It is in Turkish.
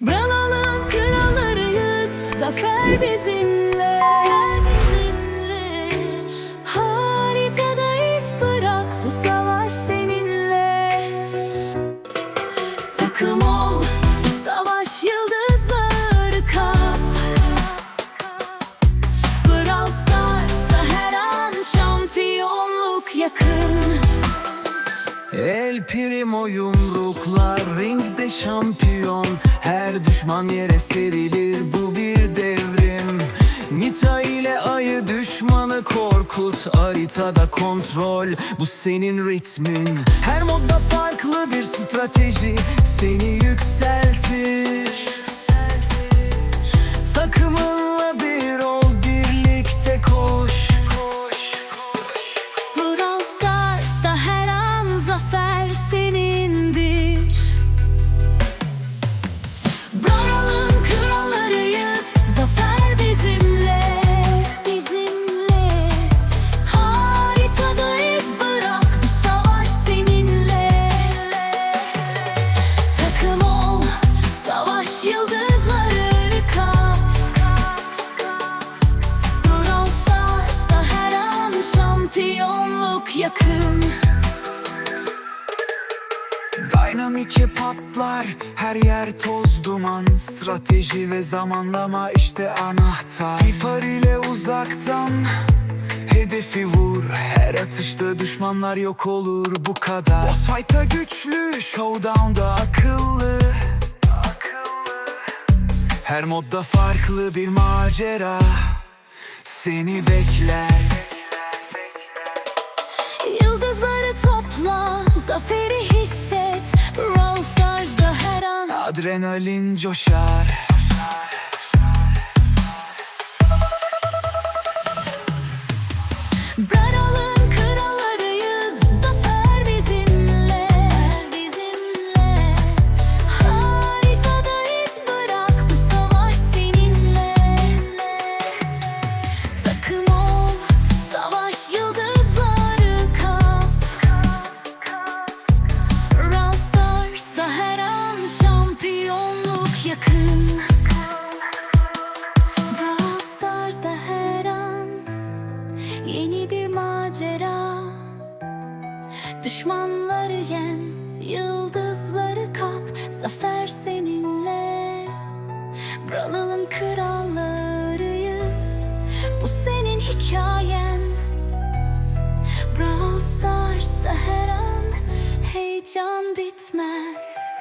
Bravo'nun krallarıyız Zafer bizimle. Haritada iz bırak Bu savaş seninle. Takım ol El primo yumruklar ringde şampiyon. Her düşman yere serilir bu bir devrim. Nita ile ayı düşmanı korkut Haritada kontrol. Bu senin ritmin. Her modda farklı bir strateji seni yükseltir şampiyonluk yakın. Dynamike patlar her yer toz duman. Strateji ve zamanlama işte anahtar. Hipar ile uzaktan Hedefi vur. Her atışta düşmanlar yok olur bu kadar. Boss fight'ta güçlü Showdown'da akıllı. Her modda farklı bir macera. Seni bekler Yıldızları topla, zaferi hisset. Brawl Stars'da her an Adrenalin coşar yakın. Brawl her an Yeni bir macera. Düşmanları yen Yıldızları kap Zafer seninle. Brawl'ın krallarıyız Bu senin hikayen. Brawl her an Heyecan bitmez